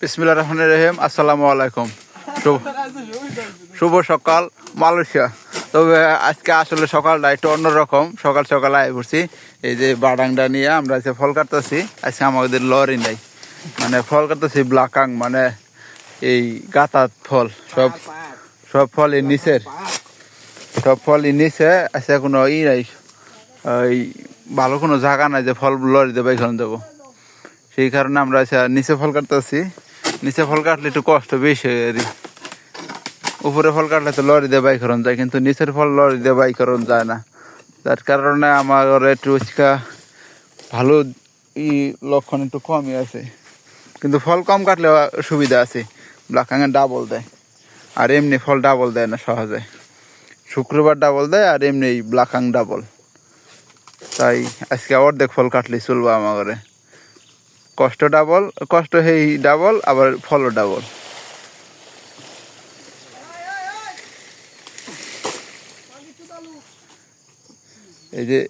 বিসমিল্লা রহমান রহিম, আসসালামু আলাইকুম। শুভ- সকাল মালয়েশিয়া। তবে আজকে আসলে সকালটা একটু অন্যরকম। সকাল সকাল আয় পড়ছি। এই যে বাডাংটা নিয়ে আমরা আজকে ফল কাটতেছি। আজকে আমাদের লরি নেই। মানে ফল কাটতেছি ব্লাকাং মানে এই গাতাত ফল। সব সব ফল এই নিচের সব ফল এই নিচে। আজকে কোনো ই নাই। ওই ভালো কোনো জায়গা নাই যে ফল লরি দেবো এখানে দেবো। সেই কারণে আমরা আজকে নিচে ফল কাটতেছি। নিচে ফল কাটলে একটু কষ্ট বেশি আর উপরে ফল কাটলে তো লরি দিয়ে বাইক যায়, কিন্তু নিচের ফল লরি দিয়ে বাইক যায় না। তার কারণে আমার একটু উচকা ভালো ই লক্ষণ একটু কমই আছে। কিন্তু ফল কম কাটলে সুবিধা আছে। ব্লাকাঙে ডাবল দেয়। আর এমনি ফল ডাবল দেয় না সহজে। শুক্রবার ডাবল দেয় আর এমনি ব্লাকাং ডাবল তাই আজকে অর্ধেক ফল কাটলে চলবো আমার ঘরে। কষ্ট ডাবল কষ্ট হেই ডাবল আবার ফলও ডাবল এই যে